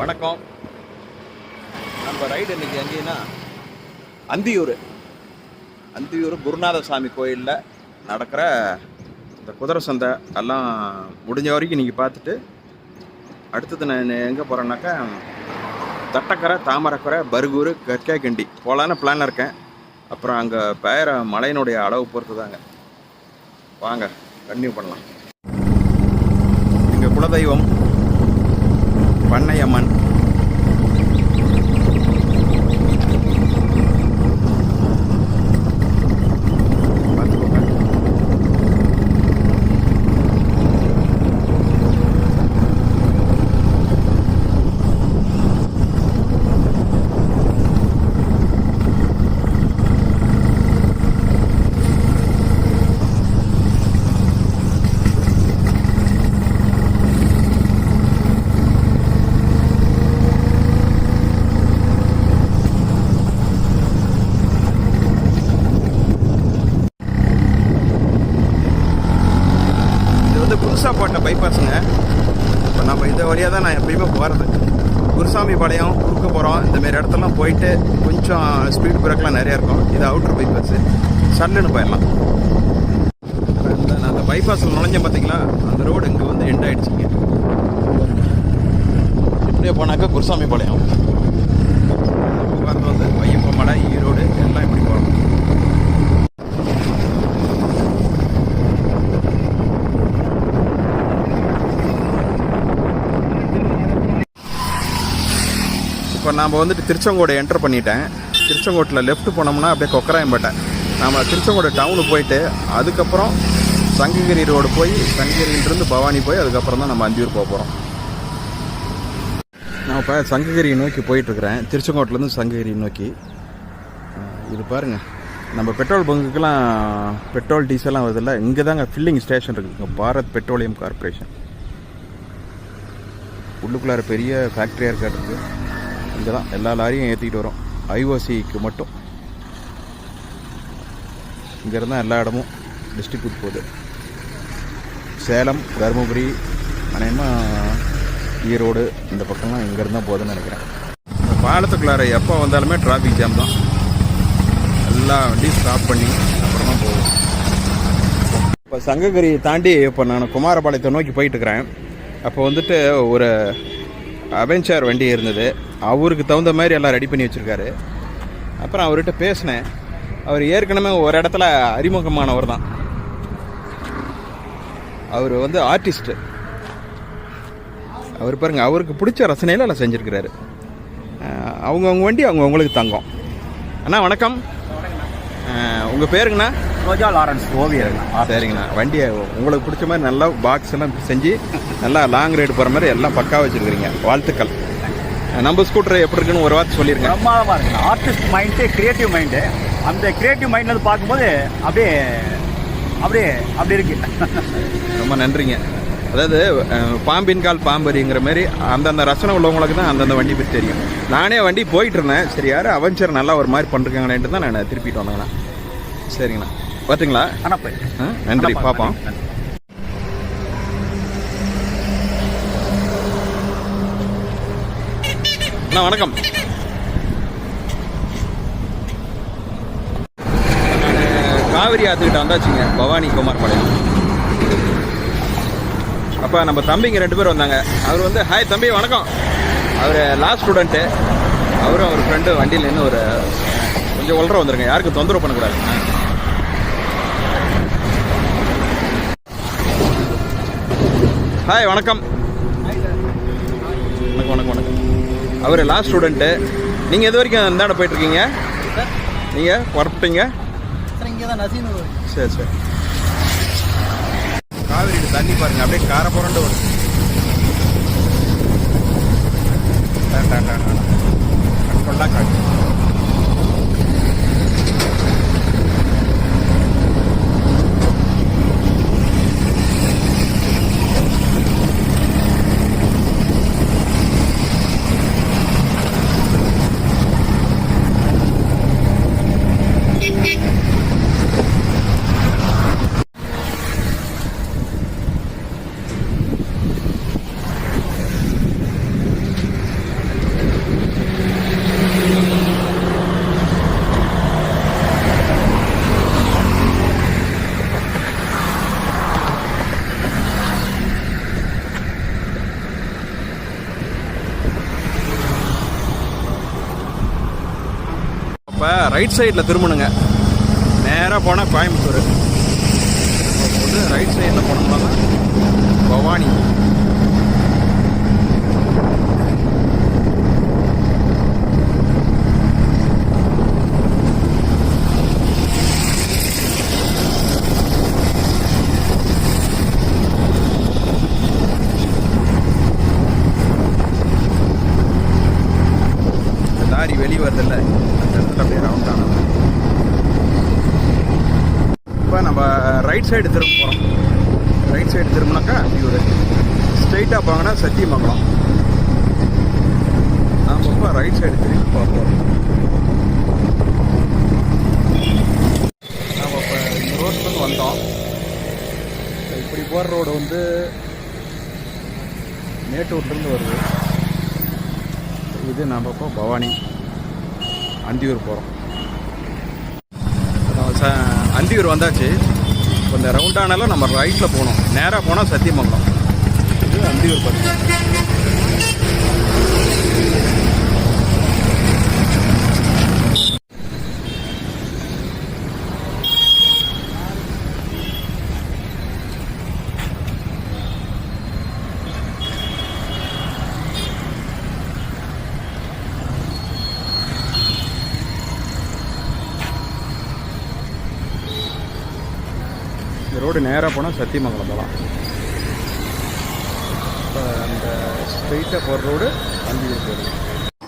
வணக்கம். நம்ம ரைடு இன்னைக்கு எங்கேன்னா அந்தியூர். அந்தியூர் குருநாத சாமி கோயிலில் நடக்கிற இந்த குதிரை சந்தை எல்லாம் முடிஞ்ச வரைக்கும் நீங்கள் பார்த்துட்டு அடுத்தது நான் எங்கே போகிறேன்னாக்கா தட்டக்கரை தாமரக்கரை பர்கூர் கிண்டி போகலான்னு பிளான் இருக்கேன். அப்புறம் அங்கே பெயர மலையினுடைய அளவு பொறுத்து தாங்க வாங்க கன்டினியூ பண்ணலாம். எங்கள் குலதெய்வம் பண்ணையம்மன் பார்த்துக்கோங்க இது வந்து புதுசாக போட்ட பைபாஸுங்க இப்போ நம்ம இந்த வழியாக தான் நான் எப்பயுமே போகிறது குருசாமி பாளையம் குறுக்க போகிறோம் இந்தமாரி இடத்துலாம் போயிட்டு கொஞ்சம் ஸ்பீட் பிரேக்லாம் நிறையா இருக்கும். இது அவுட்ரு பைபாஸு சல்லுன்னு போயிடலாம். நான் அந்த பைபாஸில் நுழைஞ்சேன் பார்த்தீங்களா அந்த ரோடு இங்கே வந்து எண்ட் ஆகிடுச்சிங்க இப்படியே போனாக்கா குருசாமி பாளையம். போகிறது வந்து வையப்பமலை ஈரோடு எல்லாம் இப்படி போகிறோம் இப்போ நாம் வந்துட்டு திருச்செங்கோடு என்டர் பண்ணிட்டேன். திருச்செங்கோட்டில் லெஃப்ட் போனோம்னா அப்படியே கொக்கராயம்பேட்டை. நாம் திருச்செங்கோடு டவுனு போயிட்டு அதுக்கப்புறம் சங்ககிரி ரோடு போய் சங்ககிரியிலிருந்து பவானி போய் அதுக்கப்புறம் தான் நம்ம அந்தியூர் போக போகிறோம் நான் இப்போ சங்ககிரி நோக்கி போயிட்டுருக்குறேன். திருச்செங்கோட்டிலேருந்து சங்ககிரி நோக்கி. இது பாருங்கள் நம்ம பெட்ரோல் பங்குக்கெலாம் பெட்ரோல் டீசல்லாம் வருதில்ல இங்கே தாங்க ஃபில்லிங் ஸ்டேஷன் இருக்குதுங்க பாரத் பெட்ரோலியம் கார்ப்பரேஷன் உள்ளுக்குள்ளார பெரிய ஃபேக்ட்ரியாக இருக்கிறதுக்கு இங்கே தான் எல்லா லாரியும் ஏற்றிக்கிட்டு வரோம். ஐஓசிக்கு மட்டும். இங்கேருந்து தான் எல்லா இடமும் டிஸ்ட்ரிபியூட் போகுது. சேலம் தருமபுரி அநேகமாக ஈரோடு இந்த பக்கம்லாம் இங்கேருந்து தான் போகுதுன்னு நினைக்கிறேன். இந்த பாலத்துக்குள்ளார எப்போ வந்தாலுமே டிராஃபிக் ஜாம் தான். எல்லா வண்டியும் ஸ்டாப் பண்ணி அப்புறமா போகும். இப்போ சங்ககிரி தாண்டி இப்போ நான் குமாரபாளையத்தை நோக்கி போயிட்டு இருக்கிறேன் அப்போ வந்துட்டு ஒரு அவெஞ்சர் வண்டி இருந்தது. அவருக்கு தகுந்த மாதிரி எல்லாம் ரெடி பண்ணி வச்சுருக்காரு. அப்புறம் அவர்கிட்ட பேசினேன். அவர் ஏற்கனவே ஒரு இடத்துல அறிமுகமானவர் தான். அவர் வந்து ஆர்டிஸ்ட்டு அவர் பாருங்கள் அவருக்கு பிடிச்ச ரசனையில் எல்லாம் செஞ்சுருக்கிறாரு. அவங்கவுங்க வண்டி அவங்கவுங்களுக்கு தங்கம். அண்ணா வணக்கம். உங்கள் பேருங்கண்ணா? ரோஜா லாரன்ஸ் ஓவியருங்க சரிங்கண்ணா. வண்டியை உங்களுக்கு பிடிச்ச மாதிரி நல்லா பாக்ஸ் எல்லாம் செஞ்சு நல்லா லாங் ரைடு போகிற மாதிரி எல்லாம் பக்கா வச்சுருக்கிறீங்க. வாழ்த்துக்கள். நம்ம ஸ்கூட்டர் எப்படி இருக்குன்னு ஒரு வார்த்தை சொல்லிருங்க. பிரமாதமாக இருக்குங்க ஆர்டிஸ்ட் மைண்டு கிரியேட்டிவ் மைண்டு அந்த கிரியேட்டிவ் மைண்ட்ல பார்க்கும்போது அப்படியே அப்படியே அப்படி இருக்கு. ரொம்ப நன்றிங்க. அதாவது பாம்பின் கால் பாம்பரிங்கிற மாதிரி அந்தந்த ரசனை உள்ளவங்களுக்கு தான் அந்தந்த வண்டி பற்றி தெரியும். நானே வண்டி போயிட்டு இருந்தேன். சரி யாரும் அவஞ்சர் நல்லா ஒரு மாதிரி பண்ணிருக்காங்களேன்ட்டு தான் நான் திருப்பிட்டு வந்தேங்கண்ணா. சரிங்கண்ணா. பார்த்துங்களா ஆனால் போய். நன்றி. பார்ப்போம் அண்ணா வணக்கம். காவிரி ஆத்துக்கிட்ட வந்தாச்சுங்க பவானி குமார் பாளையம். அப்போ நம்ம தம்பிங்க ரெண்டு பேர் வந்தாங்க. அவர் வந்து ஹாய் தம்பி வணக்கம். அவர் லா ஸ்டூடெண்ட்டு அவரும் அவர் ஃப்ரெண்டு வண்டியில் நின்று ஒரு கொஞ்சம் உள்ற வந்துருங்க. யாருக்கும் தொந்தரவு பண்ணக்கூடாது. ஹாய் வணக்கம். வணக்கம் வணக்கம் வணக்கம். அவர் லா ஸ்டூடெண்ட்டு நீங்கள் எது வரைக்கும் இந்தாண்ட போயிட்டுருக்கீங்க? நீங்கள் புறப்பட்டீங்க சார் சரி சரி. காவிரி தண்ணி பாருங்க அப்படியே கார புரண்டு வரும் டா, டா, டா, டா. கொண்டா காட்டு ரைட் சைடில் திரும்பணுங்க. நேராக போனால் கோயம்புத்தூர். வந்து ரைட் சைடில் போனோம்னா தான் பவானி லாரி வெளியே வருதில்லை. இடத்துல அப்படியே ரவுண்ட் ஆனது இப்போ நம்ம ரைட் சைடு திரும்ப போகிறோம் ரைட் சைடு திரும்பினாக்கா அந்தியூர் ஸ்ட்ரைட்டாக போங்கன்னா சத்தியமங்கலம். நாம் இப்போ ரைட் சைடு திரும்பி பார்ப்போம் நாம் இப்போ இந்த ரோட்லேருந்து வந்தோம். இப்படி போகிற ரோடு வந்து மேட்டூர்லேருந்து வருது. இது நாம் இப்போ பவானி. அந்தியூர் போகிறோம் அந்தியூர் வந்தாச்சு. இப்போ இந்த ரவுண்டானால நம்ம ரைட்டில் போகணும். நேராக போனால் சத்தியமங்கலம். இது அந்தியூர் பஸ். ரோடு நேராக போனால் சத்தியமங்கலம் போகலாம் இப்போ அந்த ஸ்ட்ரெயிட்டாக போகிற ரோடு அந்தியூர் போகுது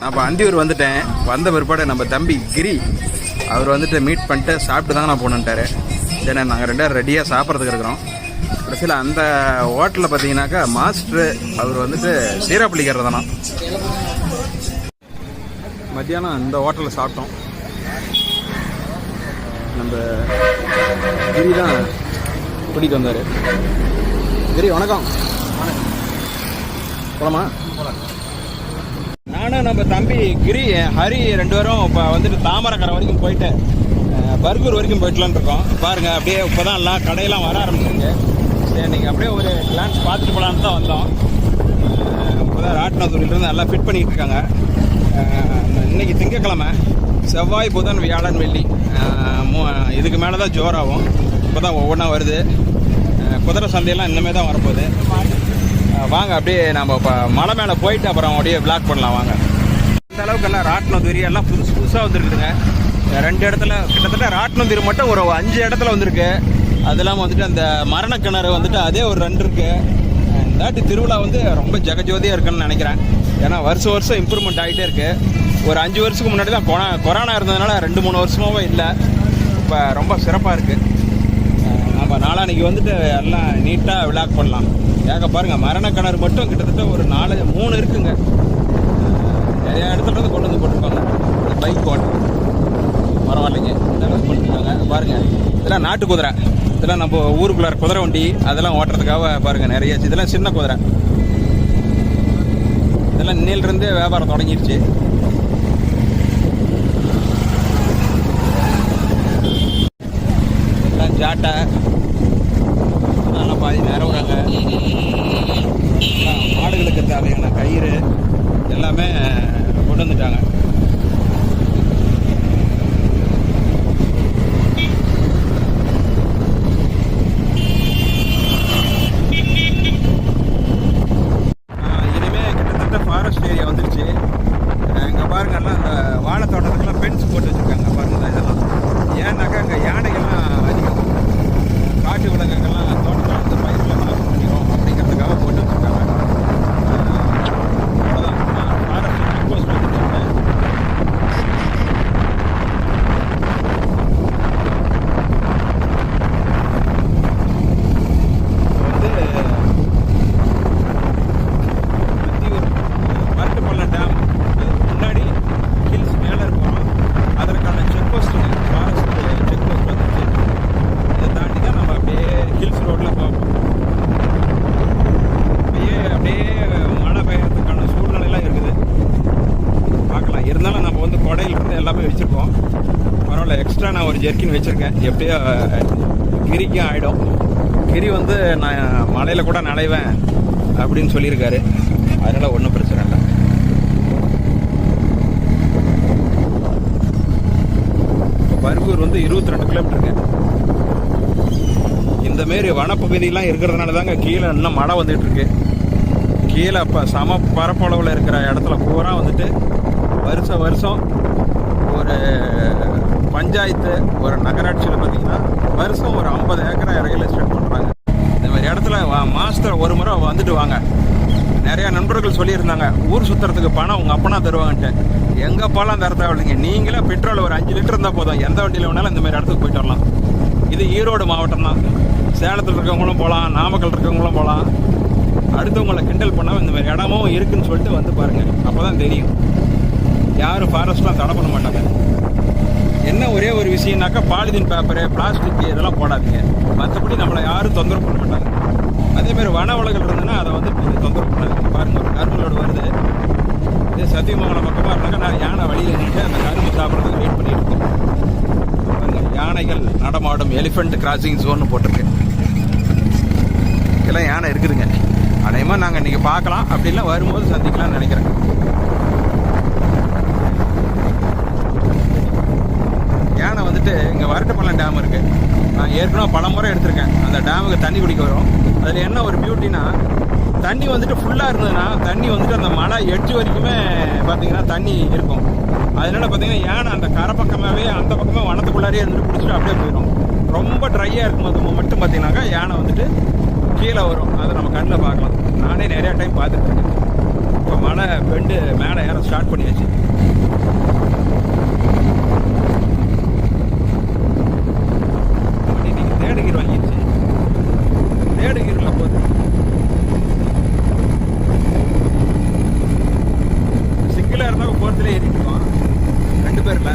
நான் அந்தியூர் வந்துட்டேன். வந்த பிற்பாடு நம்ம தம்பி கிரி அவர் வந்துட்டு மீட் பண்ணிட்டு சாப்பிட்டு தாங்க நான் போகணுன்ட்டாரு சரி நாங்கள் ரெண்டு பேரும் ரெடியாக சாப்பிட்றதுக்கு இருக்கிறோம். கடைசியில் அந்த ஹோட்டலில் பார்த்தீங்கன்னாக்கா மாஸ்டர் அவர் வந்துட்டு சீராப்பள்ளிக்கிறது தானா மத்தியானம் இந்த ஹோட்டலில் சாப்பிட்டோம். நம்ம கிரி தான் கூட்டிகிட்டு வந்தார். கிரி வணக்கம். போலாமா? நானும் நம்ம தம்பி கிரி ஹரி ரெண்டு பேரும் இப்போ வந்துட்டு தாமரக்கரை வரைக்கும் போயிட்டு பர்கூர் வரைக்கும் போயிட்டுலான் இருக்கோம். பாருங்க அப்படியே இப்போ தான் எல்லாம் கடையெல்லாம் வர ஆரம்பிச்சிருக்கு. சரி நீங்கள் அப்படியே ஒரு கிளான்ஸ் பார்த்துட்டு போகலான்னு தான் வந்தோம். இப்போ தான் ராட்டினத்தூரிலிருந்து நல்லா ஃபிட் பண்ணிகிட்டு இருக்காங்க. இன்றைக்கி இன்னைக்கு திங்கக்கிழமை செவ்வாய் புதன் வியாழன் வெள்ளி. மூ- இதுக்கு மேலே தான் ஜோராகும். இப்போ தான் ஒவ்வொன்றா வருது குதிரை சந்தையெல்லாம் இன்னமே தான் வரப்போகுது. வாங்க அப்படியே நம்ம இப்போ மலை மேலே போயிட்டு அப்புறம் அப்படியே பிளாக் பண்ணலாம் வாங்க. இந்த அளவுக்கு எல்லாம் ராட்டினம் எல்லாம் புதுசு புதுசாக வந்துருக்குதுங்க. ரெண்டு இடத்துல கிட்டத்தட்ட ராட்டினம் மட்டும் ஒரு அஞ்சு இடத்துல வந்திருக்கு. அது இல்லாமல் வந்துட்டு அந்த மரண கிணறு வந்துட்டு அதே ஒரு ரெண்டு இருக்கு. இந்தாட்டி திருவிழா வந்து ரொம்ப ஜெகஜோதியாக இருக்குன்னு நினைக்கிறேன். ஏன்னா வருஷம் வருஷம் இம்ப்ரூவ்மெண்ட் ஆகிட்டே இருக்கு. ஒரு அஞ்சு வருஷத்துக்கு முன்னாடி தான் கொரோனா கொரோனா இருந்ததுனால ரெண்டு மூணு வருஷமாவே இல்லை. இப்போ ரொம்ப சிறப்பாக இருக்குது நம்ம நாளானைக்கு வந்துட்டு எல்லாம் நீட்டாக விளாக் பண்ணலாம். ஏக பாருங்க மரண மட்டும் கிட்டத்தட்ட ஒரு நாலு மூணு இருக்குங்க. நிறைய இடத்துல இருந்து கொண்டு வந்து போட்டிருப்பாங்க. பைக் ஓட்டம் பரவாயில்லைங்க இந்த அளவுக்கு பண்ணிருக்காங்க பாருங்க இதெல்லாம் நாட்டு குதிரை. இதெல்லாம் நம்ம ஊருக்குள்ளார குதிரை வண்டி அதெல்லாம் ஓட்டுறதுக்காக பாருங்க நிறைய இதெல்லாம் சின்ன குதிரை. இதெல்லாம் இன்னிலிருந்தே வியாபாரம் தொடங்கிருச்சு. ஜாட்டை. எல்லாமே கொண்டு வந்துட்டாங்க ஆஹ் இனிமே கிட்டத்தட்ட ஃபாரஸ்ட் ஏரியா வந்துருச்சு இங்கே பாருங்க எல்லாம் அந்த வாழை தோட்டத்துக்கெல்லாம் பென்ஸ் போட்டு வச்சுருக்காங்க பாருங்க இதெல்லாம் ஏன்னாக்கா அங்கே யானைகள்லாம் அதிகம் காட்டு விலங்குகள்லாம் தோட்டத்தில் வந்து பயிர்களை நாசம் பண்ணிடும் அப்படிங்கிறதுக்காக போட்டு வச்சுருக்காங்க அவ்வளோதான் ஃபாரஸ்ட் செக் போஸ்ட் வந்துருச்சுங்க இப்போ வந்து அத்தியூர் மரட்டுப்பள்ளம் டேம் அதுக்கு முன்னாடி ஹில்ஸ் மேலே இருக்கோம் அதற்கான செக் போஸ்ட்டுங்க ஃபாரஸ்ட் செக் போஸ்ட் வந்துச்சு இதை தாண்டி தான் நம்ம அப்படியே ஹில்ஸ் ரோட்டில் போவோம் அப்படியே அப்படியே மழை பெய்யறதுக்கான சூழ்நிலைலாம் இருக்குது பார்க்கலாம் இருந்தாலும் நம்ம வந்து கொடையில இருந்து எல்லாமே வச்சுருக்கோம் பரவாயில்ல எக்ஸ்ட்ரா நான் ஒரு ஜெர்க்கின் வச்சுருக்கேன். எப்படியோ கிரிக்கும் ஆகிடும் கிரி வந்து நான் மலையில் கூட நனைவேன் அப்படின்னு சொல்லியிருக்காரு. அதனால் ஒன்றும் பிரச்சனை இல்லை. பர்கூர் வந்து இருபத்தி ரெண்டு கிலோமீட்டருங்க இந்த மாரி வனப்பகுதியெலாம் இருக்கிறதுனால தாங்க கீழே இன்னும் மழை வந்துட்டு இருக்கு. கீழே இப்போ சம பரப்பளவில் இருக்கிற இடத்துல பூரா வந்துட்டு வருஷம் வருஷம் ஒரு பஞ்சாயத்து ஒரு நகராட்சியில் பார்த்தீங்கன்னா வருஷம் ஒரு ஐம்பது ஏக்கரை ரியல் எஸ்டேட் பண்ணுறாங்க இந்த மாதிரி இடத்துல மாதத்தில் ஒரு முறை வந்துட்டு வாங்க. நிறையா நண்பர்கள் சொல்லியிருந்தாங்க ஊர் சுற்றுறதுக்கு பணம் உங்கள் அப்பனா தருவாங்கன்ட்டு. எங்க அப்பாலாம் தர தேவையில்லைங்க நீங்களே பெட்ரோல் ஒரு அஞ்சு லிட்டர் இருந்தால் போதும். எந்த வண்டியில் வேணாலும் இந்த மாதிரி இடத்துக்கு போயிட்டு வரலாம். இது ஈரோடு மாவட்டம் தான். சேலத்தில் இருக்கவங்களும் போகலாம் நாமக்கல் இருக்கவங்களும் போகலாம் அடுத்தவங்களை கிண்டல் பண்ணாமல் இந்த மாதிரி இடமும் இருக்குதுன்னு சொல்லிட்டு வந்து பாருங்கள் அப்போ தான் தெரியும். யாரும் ஃபாரஸ்ட்லாம் தடை பண்ண மாட்டாங்க. என்ன ஒரே ஒரு விஷயம்னாக்கா பாலிதீன் பேப்பரு பிளாஸ்டிக் இதெல்லாம் போடாதீங்க. மற்றபடி நம்மளை யாரும் தொந்தரவு பண்ண மாட்டாங்க. அதேமாதிரி வன உலகள் இருந்ததுன்னா அதை வந்து கொஞ்சம் தொந்தரவு பண்ணாதீங்க. பாருங்கள் ஒரு கரும்புலோடு வருது. இதே சத்தியமங்கலம் பக்கமாக இருந்தாக்கா நான் யானை வழியில் நின்று அந்த கரும்பு சாப்பிட்றதுக்கு வெயிட் பண்ணிட்டு இருக்கேன். யானைகள் நடமாடும் எலிஃபெண்ட் கிராசிங் ஜோன் போட்டிருக்கேன் இதெல்லாம் யானை இருக்குதுங்க. அநேகமாக நாங்கள் இன்றைக்கி பார்க்கலாம். அப்படிலாம் வரும்போது சந்திக்கலாம்னு நினைக்கிறேன். யானை இங்கே வரட்டுப்பள்ளம் டேம் இருக்குது நான் ஏற்கனவே பல முறை எடுத்திருக்கேன். அந்த டேமுக்கு தண்ணி குடிக்க வரும். அதில் என்ன ஒரு பியூட்டினா தண்ணி வந்துட்டு ஃபுல்லாக இருந்ததுன்னா தண்ணி வந்துட்டு அந்த மலை எட்ஜ் வரைக்குமே பார்த்தீங்கன்னா தண்ணி இருக்கும். அதனால பார்த்தீங்கன்னா யானை அந்த கரை பக்கமாகவே அந்த பக்கமே வனத்துக்குள்ளாரே இருந்துட்டு குடிச்சிட்டு அப்படியே போயிடும். ரொம்ப ட்ரையாக இருக்கும் அது மட்டும் பார்த்தீங்கன்னாக்கா யானை வந்துட்டு கீழே வரும். அதை நம்ம கண்ணில் பார்க்கலாம். நானே நிறையா டைம் பார்த்துருக்கேன் இப்போ மழை பெண்டு மேலே ஏற ஸ்டார்ட் பண்ணியாச்சு. ஏறிக்குவோம் ரெண்டு பேர்ல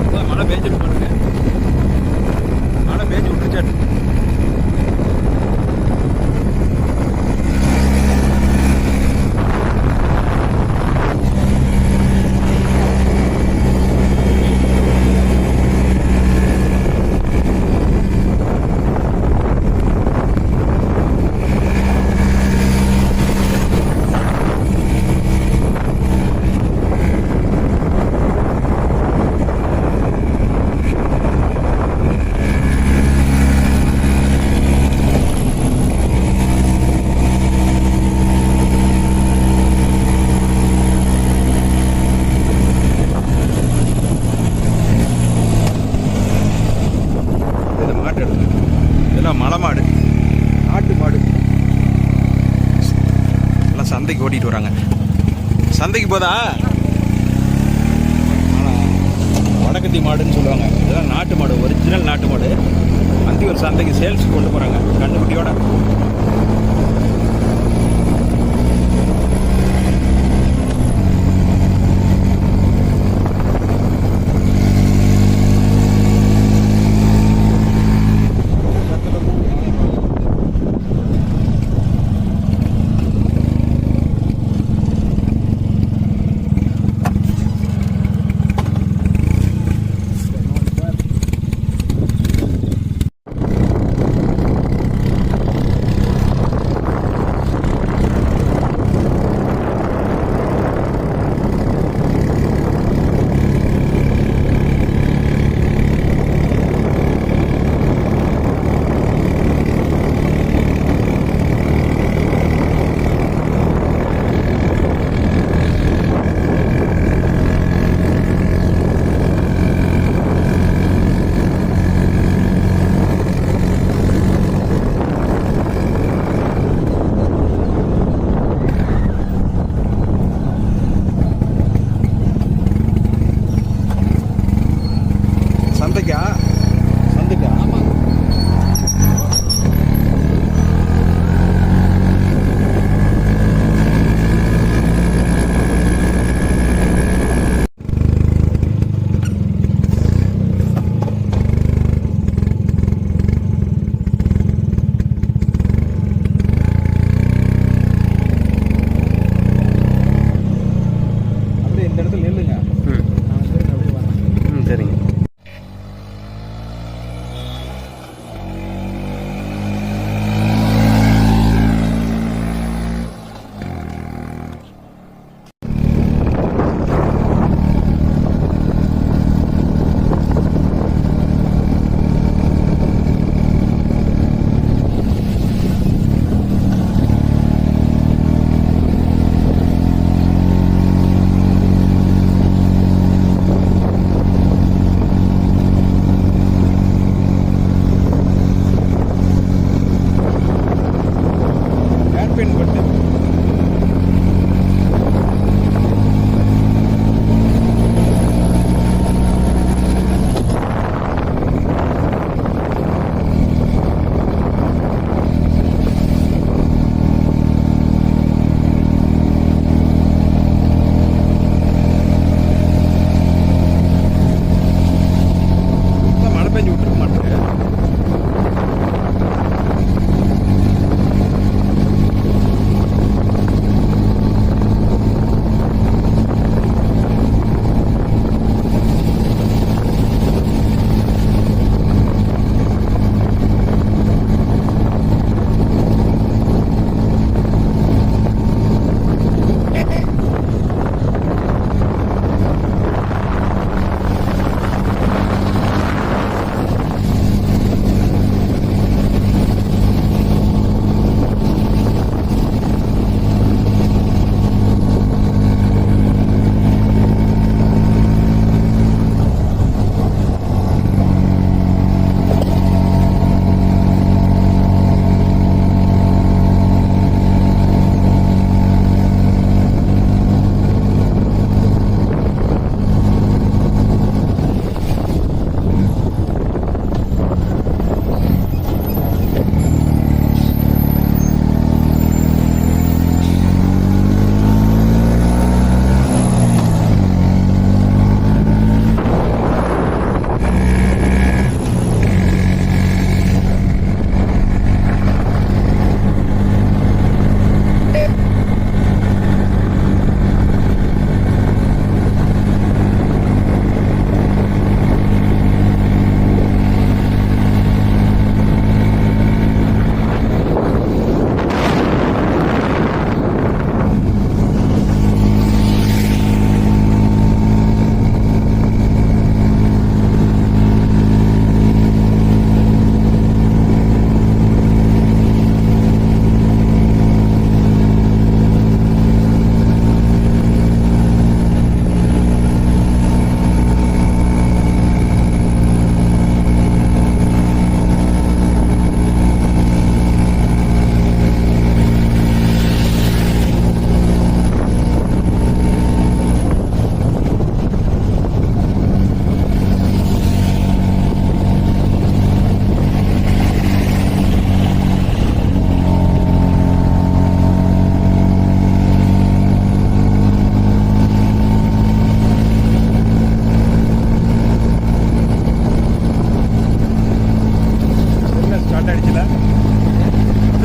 அதான் மழை பெஞ்சிட்டு பாருங்க மழை பெஞ்சு விட்டுச்சாட்டு இது மாட்டு எடுத்து இதெல்லாம் மலை மாடு ஆட்டு மாடு எல்லாம் சந்தைக்கு ஓட்டிட்டு வராங்க சந்தைக்கு போதா வடக்கத்தி மாடுன்னு சொல்லுவாங்க இதெல்லாம் நாட்டு மாடு ஒரிஜினல் நாட்டு மாடு அந்தி ஒரு சந்தைக்கு சேல்ஸ் கொண்டு போகிறாங்க கண்டுபிடியோட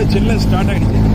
சில்ல ஸ்டார்ட் ஆகிடுச்சு